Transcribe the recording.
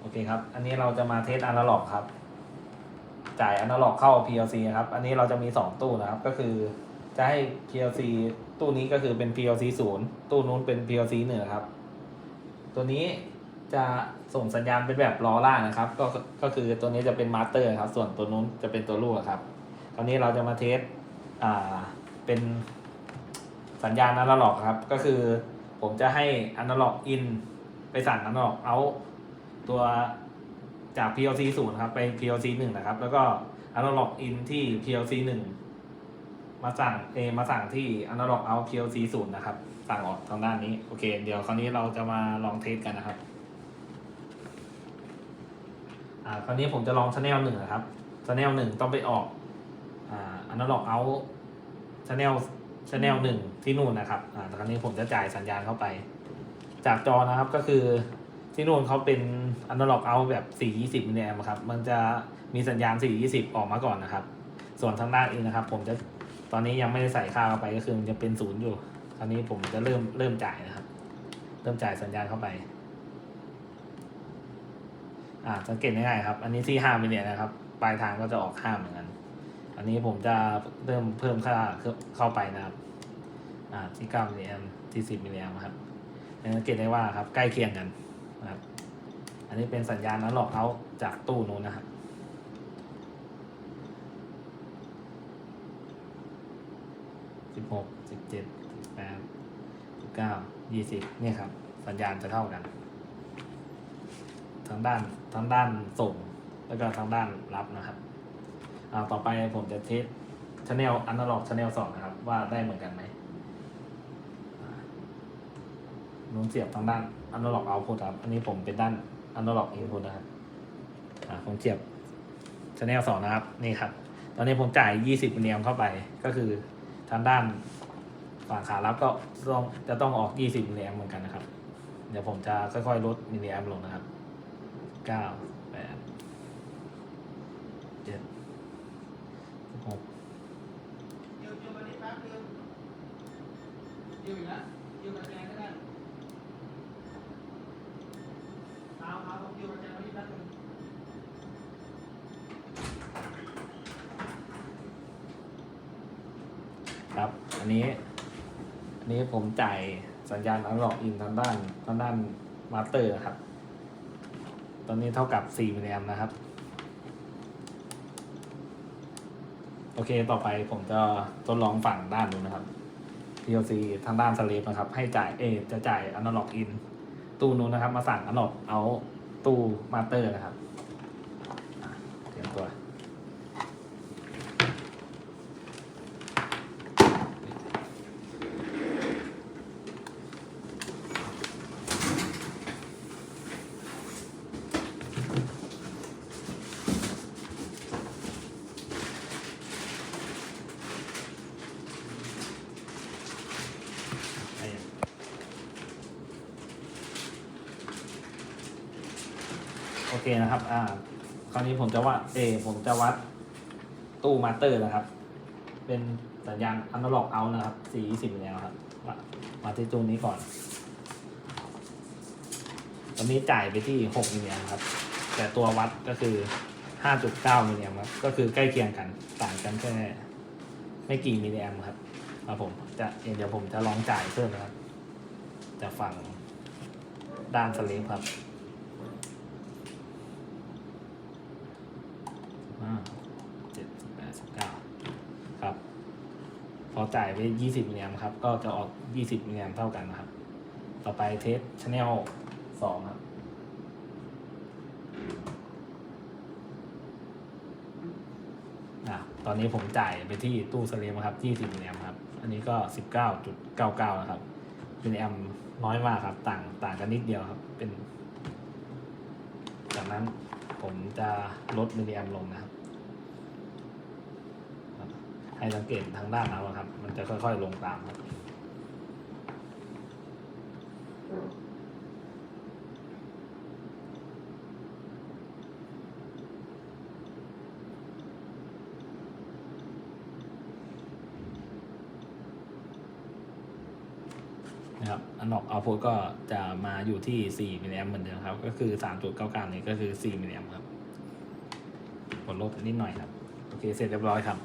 โอเคครับ อันนี้เราจะมาเทสอนาล็อกครับ จ่ายอนาล็อกเข้า PLC ครับ อันนี้เราจะมี 2 ตู้นะครับ ก็คือจะให้ PLC ตู้นี้ก็คือเป็น PLC 0 ตู้นู้นเป็น PLC 1นะครับ ตัวนี้จะส่งสัญญาณเป็นแบบล้อล่านะครับ ก็ก็คือตัวนี้จะเป็นมาสเตอร์ครับ ส่วนตัวนู้นจะเป็นตัวลูกครับคราวนี้เราจะมาเทสอ่าเป็นสัญญาณอนาล็อกครับ ก็คือผมจะให้อนาล็อกอินไปสั่งอนาล็อกเอา ตัวจาก PLC 0ครับไป PLC 1นะครับ แล้วก็อนาล็อกอินที่ PLC 1มาสั่งเอมาสั่งที่อนาล็อกเอา PLC 0นะครับ สั่งออกทางด้านนี้ โอเค เดี๋ยวคราวนี้เราจะมาลองเทสกันนะครับ อ่า คราวนี้ผมจะลองชแนลหนึ่งนะครับชแนลหนึ่งต้องไปออก อ่าอนาล็อกเอาชแนลชแนลหนึ่งที่นู่นนะครับ อ่าแต่คราวนี้ผมจะจ่ายสัญญาณเข้าไป จากจอนะครับก็คือ ที่นู่นเขาเป็นอนาล็อกเอาแบบ 420มิลลิแอมป์ครับ มันจะมีสัญญาณ 420 ออกมาก่อนนะครับ ส่วนทางด้านเองนะครับ ผมจะตอนนี้ยังไม่ได้ใส่ค่าเข้าไปก็คือมันจะเป็นศูนย์อยู่คราวนี้ผมจะเริ่มเริ่มจ่ายนะครับ เริ่มจ่ายสัญญาณเข้าไป อ่าสังเกตง่ายๆครับ อันนี้ที่ห้ามิลลิแอมป์นะครับ ปลายทางก็จะออกห้าเหมือนกัน อันนี้ผมจะเริ่มเพิ่มค่าเข้าไปนะครับ อ่าที่เก้ามิลลิแอมป์ที่สิบมิลลิแอมป์ครับสังเกตได้ว่าครับใกล้เคียงกัน นะครับอันนี้เป็นสัญญาณนั้นหลอกเอาจากตู้นู้นนะครับสิบหกสิบเจ็ดสิบแปดสิบเก้ายี่สิบเนี่ยครับ สัญญาณจะเท่ากัน ทั้งด้านทั้งด้านส่ง แล้วก็ทั้งด้านรับนะครับอ่าต่อไปผมจะเทสชแนลอนาล็อกชแนลสองนะครับ ว่าได้เหมือนกันไหมอ่า นู้นเสียบทางด้านอันาล็อกเอาพุทครับ อันนี้ผมเป็นด้านอันาล็อกอินพุตนะครับอ่าผมเสียบชแนลสองนะครับ นี่ครับ ตอนนี้ผมจ่าย 20มิลลิแอมเข้าไป ก็คือทางด้านฝั่งขารับก็ต้องจะต้องออก 20มิลลิแอมเหมือนกันนะครับ เดี๋ยวผมจะค่อยๆลดมิลลิแอมลงนะครับ 9 8 7 6ยืมยืมาดิแป๊บยืมยืมอีกแล้วยืมกระแจก็ได้เอาเอาผมยืมกระแจมาดิแป๊บนึง ครับ อันนี้ อันนี้ผมจ่ายสัญญาณอันล็อกอินทางด้านทางด้านมาสเตอร์ครับ ตอนนี้เท่ากับ4มิลลิแอมนะครับ โอเค ต่อไปผมจะทดลองฝั่งด้านนู้นนะครับ PLC ทางด้านสเลปนะครับ ให้จ่าย เอ จะจ่ายอนาล็อกอิน ตู้นู้นนะครับ มาสั่งอนาล็อเอาตู้มาสเตอร์นะครับเตรียมตัว ได้ยังโอ เคนะครับ อ่า คราวนี้ผมจะวัดเอผมจะวัดตู้มาสเตอร์นะครับ เป็นสัญญาณอนาล็อกเอานะครับ420แล้วครับ มามาที่ตู้นี้ก่อน ตอนนี้จ่ายไปที่6มิลลิแอมป์ครับ แต่ตัววัดก็คือ5.9มิลลิแอมป์ครับ ก็คือใกล้เคียงกัน ต่างกันแค่ไม่กี่มิลลิแอมป์ครับครับผม จะเดี๋ยวผมจะลองจ่ายเพิ่มนะครับจากฝั่งด้านสลีปครับ 59ครับ พอจ่ายไป 20มิลลิแอมครับ ก็จะออก 20มิลลิแอมเท่ากันนะครับ ต่อไปเทสชแนลสองครับตอนนี้ผมจ่ายไปที่ตู้สเลมครับ 20มิลลิแอมครับ อันนี้ก็ 19.99 นะครับมิลลิแอมน้อยมากครับ ต่างต่างกันนิดเดียวครับ เป็น จากนั้นผมจะลดมิลลิแอมลงนะครับ ให้สังเกตทางด้านเอาครับ มันจะค่อยๆลงตามครับนะครับอันนอกเอาพุทก็จะมาอยู่ที่ 4มิลลิแอมเหมือนเดิมครับ ก็คือ 3.99 นี้ก็คือ 4มิลลิแอมครับกดลบนิดหน่อยครับ โอเค เสร็จเรียบร้อยครับ